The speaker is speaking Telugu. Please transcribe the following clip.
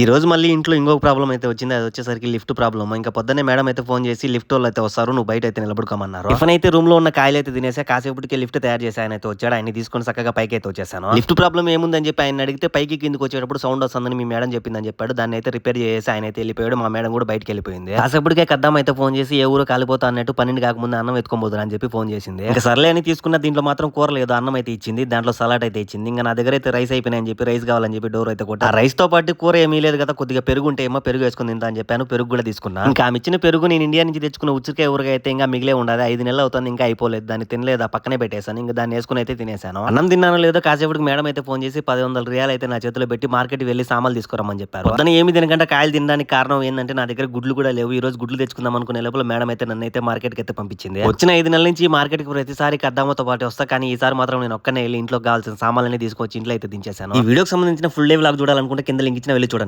ఈ రోజు మళ్ళీ ఇంట్లో ఇంకొక ప్రాబ్లం అయితే వచ్చింది. అది వచ్చేసరికి లిఫ్ట్ ప్రాబ్లమ్ ఇంకా పొద్దున్నే మేడం అయితే ఫోన్ చేసి లిఫ్ట్ వాళ్ళు అయితే వస్తారు నువ్వు బయట అయితే నిలబడుకోమన్నారు. టిఫిన్ అయితే రూమ్లో ఉన్న కాయలు అయితే తినేసా కాసేపటికి లిఫ్ట్ తయారు చేసి ఆయన అయితే వచ్చాడు. ఆయన తీసుకొని చక్కగా పైకి అయితే వచ్చేసాను. లిఫ్ట్ ప్రాబ్లం ఏముందని చెప్పి ఆయన అడిగితే పైకి కిందకి వచ్చేటప్పుడు సౌండ్ వస్తుందని మీ మేడం చెప్పిందని చెప్పాడు. దాన్ని అయితే రిపేర్ చేసి ఆయన అయితే వెళ్ళిపోయాడు. మా మేడం కూడా బయటకి వెళ్ళిపోయింది. కాసేపటికే కద్దాం అయితే ఫోన్ చేసి ఏ ఊరు కాలిపోతా అన్నట్టు పన్నెండు కాకముందు అన్నం ఎత్తుకోబోతున్నా అని చెప్పి ఫోన్ చేసింది. ఇంకా సర్లే అని తీసుకున్న దీంట్లో మాత్రం కూర లేదు. అన్నం అయితే ఇచ్చింది. దాంట్లో సలాడ్ అయితే ఇచ్చింది. ఇంకా నా దగ్గర అయితే రైస్ అయిపోయినాయని చెప్పి రైస్ కావాలని చెప్పి డోర్ అయితే కొట్టా రైస్తో పాటు కూర ఏమీ లేదు కదా కొద్దిగా పెరుగు ఉంటే ఏమో పెరుగు వేసుకుని తింటా అని చెప్పాను పెరుగు కూడా తీసుకున్నా. ఇంకా ఆమె ఇచ్చిన పెరుగు నేను ఇండియా నుంచి తెచ్చుకున్న ఉచ్చిరికాయ ఊరగా అయితే ఇంకా మిగిలే ఉండదు ఐదు నెలలు అవుతుంది ఇంకా అయిపోలేదు. దాన్ని తినలేదు ఆ పక్కనే పెట్టేశాను. ఇంకా దాన్ని వేసుకుని అయితే తినేసాను అన్నం తిన్నాను లేదో కాసేపటికి మేడం అయితే ఫోన్ చేసి పది వందల రియాలు అయితే నా చేతిలో పెట్టి మార్కెట్ వెళ్ళి సామాన్లు తీసుకురమ్మని చెప్పారు. పొద్దున ఏమి తినకుండా కాయలు తినడానికి కారణం ఏంటంటే నా దగ్గర గుడ్లు కూడా లేవు. ఈ రోజు గుడ్లు తెచ్చుకుందాం అనుకునే లోపల మేడం అయితే నన్ను అయితే మార్కెట్కి అయితే పంపించింది. వచ్చిన ఐదు నెలల నుంచి మార్కెట్కి ప్రతిసారి కద్దామతో పాటు వస్తా కానీ ఈసారి మాత్రం నేను ఒక్కనే వెళ్ళి ఇంట్లో కావాల్సిన సామాన్లన్నీ తీసుకొచ్చి ఇంట్లో అయితే దించేశాను. ఈ వీడియోకి సంబంధించిన ఫుల్ డే వ్లాగ్ చూడాలనుకుంటే కింద లింక్ ఇచ్చిన వెళ్ళి చూడండి.